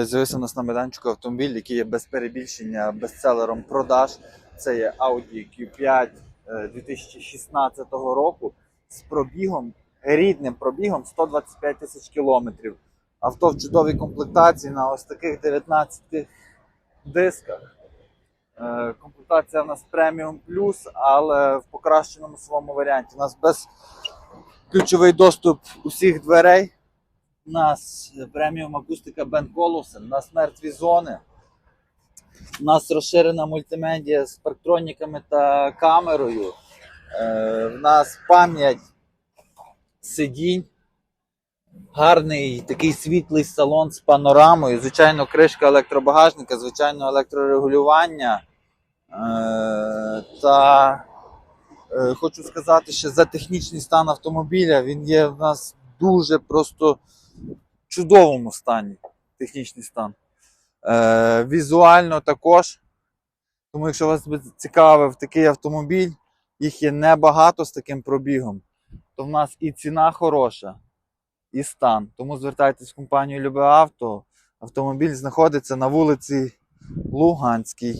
З'явився у нас на майданчику автомобіль, який є без перебільшення бестселером продаж. Це є Audi Q5 е, 2016 року з пробігом, рідним пробігом 125 тисяч кілометрів. Авто в чудовій комплектації на ось таких 19 дисках. Е, Комплектація у нас преміум плюс, але в покращеному своєму варіанті. У нас без ключовий доступ усіх дверей. У нас преміум акустика Бен Колусон, у нас мертві зони. У нас розширена мультимедіа з парктроніками та камерою. Е, в нас пам'ять сидінь. Гарний такий світлий салон з панорамою. Звичайно, кришка електробагажника, звичайно, електрорегулювання. Е, та е, хочу сказати, що за технічний стан автомобіля він є в нас дуже просто чудовому стані. Технічний стан. Е, візуально також. Тому, якщо вас цікавив такий автомобіль, їх є небагато з таким пробігом, то в нас і ціна хороша, і стан. Тому звертайтесь в компанію Любе Авто. Автомобіль знаходиться на вулиці Луганській.